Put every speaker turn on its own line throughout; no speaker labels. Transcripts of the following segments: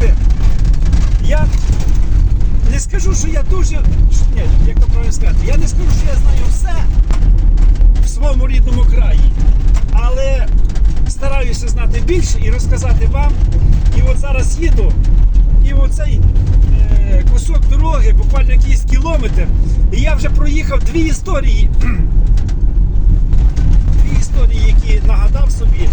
Бачите, я не скажу, що я дуже. Ні, як то правильно сказати, я не скажу, що я знаю все в своєму рідному краї. Але стараюся знати більше і розказати вам. І от зараз їду, і оцей е, кусок дороги, буквально якийсь кілометр, і я вже проїхав дві історії. Історії, які нагадав собі,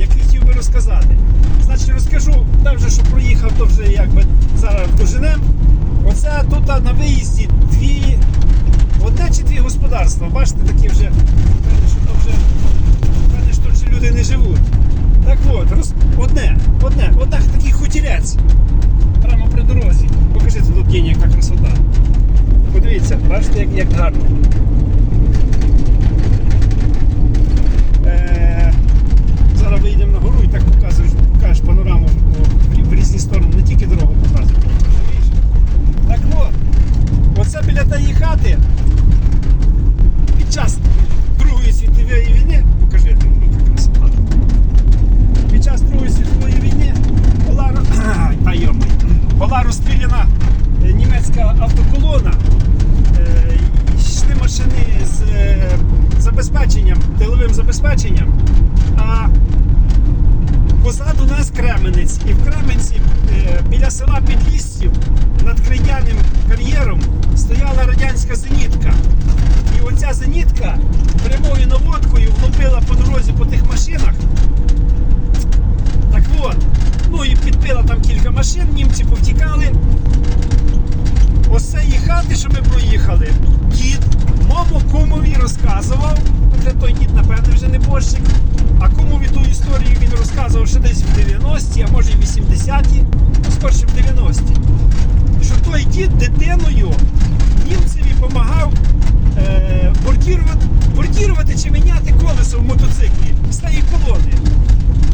які хотів би розказати. Значить, розкажу, там вже що проїхав, то вже якби зараз доженем. Оце тут на виїзді дві, одне чи дві господарства. Бачите, такі вже, певне, що то вже, певне, що вже люди не живуть. Так от, роз, одне, одне, одне такий хутірець. Прямо при дорозі. Покажіть тут яка красота. Подивіться, бачите, як, як гарно. Е, зараз вийдемо на гору і так показуєш, покажеш панораму о, в різні сторони, не тільки дорогу показуєш. розумієш? Так от, оце біля тієї хати під час Другої світової війни, покажи, яка красота. Під час Другої світової війни була, ро- та йоми, була розстріляна е, німецька автоколона. Е, Йшли машини з е, забезпеченням, тиловим забезпеченням. А позаду нас Кременець. І в Кременці е, біля села Підлістів над кар'єром стояла радянська зенітка. І оця зенітка прямою наводкою влупила по дорозі по тих машинах. Так от, ну і підбила там кілька машин, німці повтікали. Ось цієї хати, що ми проїхали, дід моєму кумові розказував. Вже той дід, напевне, вже не борщик. А кумові ту історію він розказував ще десь в 90-ті, а може і 80-ті, ну скорше в 90-ті. Що той дід дитиною німцеві допомагав е, бортірувати, бортірувати чи міняти колесо в мотоциклі з тієї колони.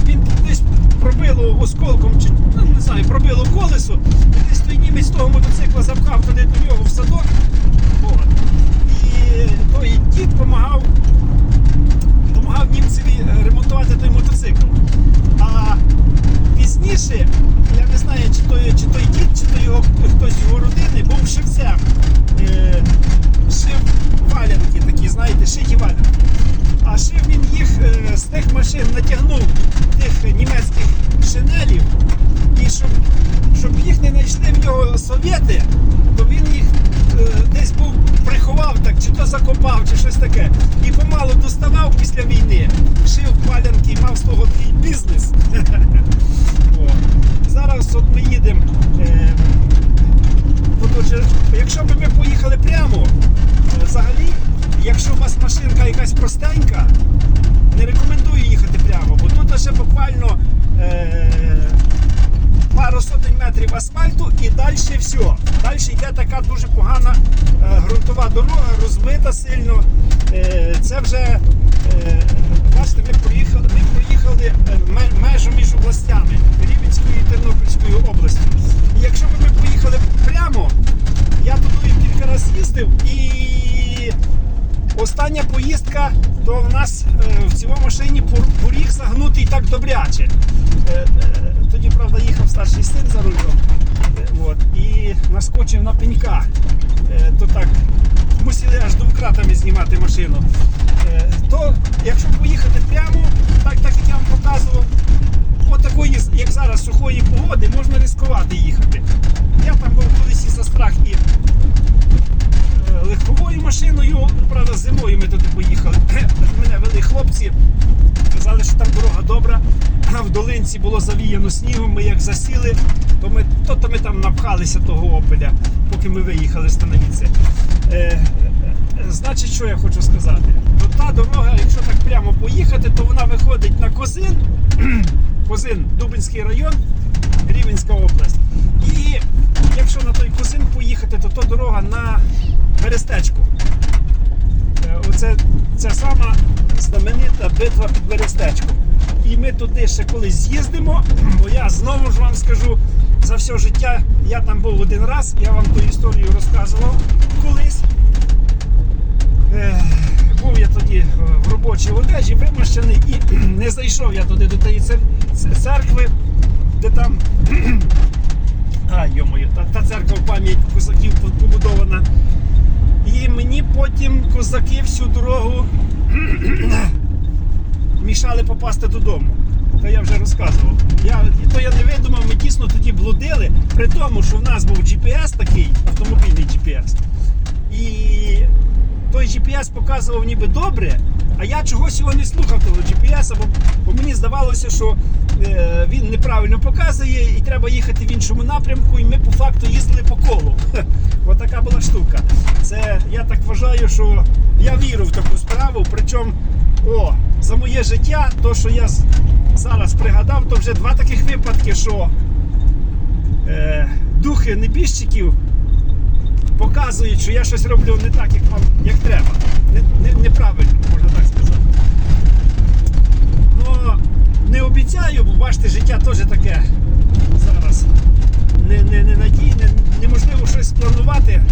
Він десь пробило осколком, чи ну, не знаю, пробило колесо, і десь той німець того мотоцикла запхав туди до нього в садок. От. І той дід допомагав, допомагав німцеві ремонтувати той мотоцикл. А пізніше, не чи той, дід, чи то його хтось його родини був шивцем. Е, шив валянки такі, знаєте, шиті валянки. А шив він їх е, з тих машин натягнув тих німецьких шинелів. І щоб, щоб їх не знайшли в нього совєти, то він їх е, десь був приховав так, чи то закопав, чи щось таке. І помалу доставав після війни, шив валянки мав з того такий бізнес. От ми їдемо. Е, якщо б ми поїхали прямо, е, взагалі, якщо у вас машинка якась простенька, не рекомендую їхати прямо, бо тут ще буквально е, пару сотень метрів асфальту і далі все. Далі йде така дуже погана е, ґрунтова дорога, розмита сильно. Е, це вже, е, бачите, ми проїхали, ми проїхали е, межу між областями Рівненською і Тернопільською області. І якщо б ми поїхали прямо, я туди кілька разів їздив і остання поїздка, то в нас е, в цій машині поріг загнутий так добряче. Е, е, Тоді, правда, їхав старший син за рулем. От, і наскочив на пенька. То так, мусили аж домкратами знімати машину. То, якщо поїхати прямо, так, так як я вам показував, от такої, як зараз, сухої погоди, можна ризикувати їхати. Я там був колись і за страх і легковою машиною, правда, зимою ми туди поїхали. Мене вели хлопці, казали, що там дорога добра. А в долинці було завіяно снігом. Ми як засіли, то ми, то, то ми там напхалися того опеля, поки ми виїхали з Становіці. Е, е, значить, що я хочу сказати? То та дорога, якщо так прямо поїхати, то вона виходить на Козин, Козин, Дубинський район, Рівенська область. І якщо на той Козин поїхати, то то дорога на Берестечку. Е, Оце ця сама знаменита битва під Берестечком. І ми туди ще колись з'їздимо, бо я знову ж вам скажу, за все життя я там був один раз, я вам ту історію розказував колись. Е, Був я тоді е, в робочій одежі вимощений і не зайшов я туди до тієї церкви, де там. А, йомою, та, та церква в пам'ять козаків по- побудована. І мені потім козаки всю дорогу мішали попасти додому. То я вже розказував. Я, то я не видумав, ми дійсно тоді блудили, при тому, що в нас був GPS такий, автомобільний GPS. І той GPS показував ніби добре, а я чогось його не слухав того GPS, бо, бо мені здавалося, що він неправильно показує і треба їхати в іншому напрямку, і ми по факту їздили по колу. Отака була штука. Це я так вважаю, що я вірю в таку справу. Причому, о, за моє життя, то, що я зараз пригадав, то вже два таких випадки, що е, духи небіжчиків показують, що я щось роблю не так, як вам як треба. Не, не, неправильно, можна так сказати. Не обіцяю, бо бачите, життя теж таке зараз не, не, не надійне, неможливо щось спланувати.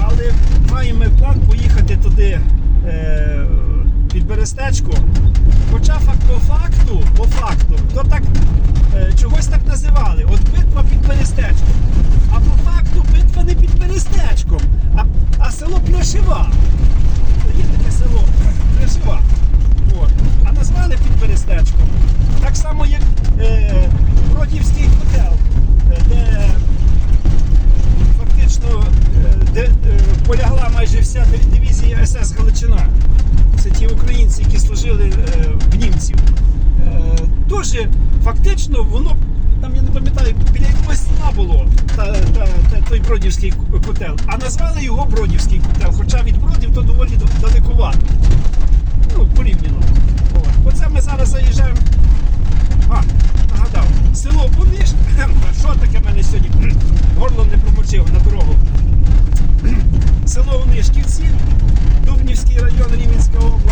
Але маємо план поїхати туди е, під Берестечко. Хоча факт по факту, по факту, то так е, чогось так називали. От битва під Берестечком. А по факту битва не під Берестечком, а, а село Пляшева. Є таке село Пляшева. От. А назвали під Берестечком. фактично воно там я не пам'ятаю, біля якогось села було та, та, та, той бродівський котел, а назвали його Бродівський котел, хоча від бродів то доволі далекувато. Ну, порівняно. Оце ми зараз заїжджаємо. А, нагадав, село Поміж. Що таке мене сьогодні? Горло не промочив на дорогу. Село Унишківці, Дубнівський район Рівненська область.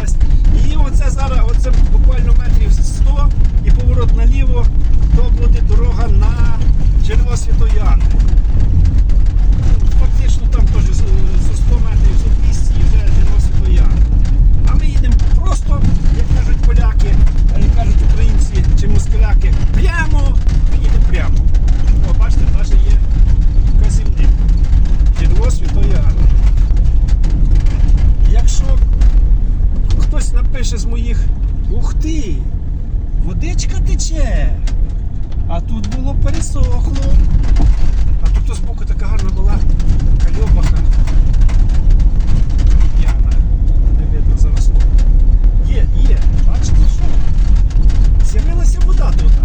Ух ти! Водичка тече! А тут було пересохло. А тут збоку така гарна була кальобаха. П'яна. Не видно заросло. Є, є, бачите що? З'явилася вода тут.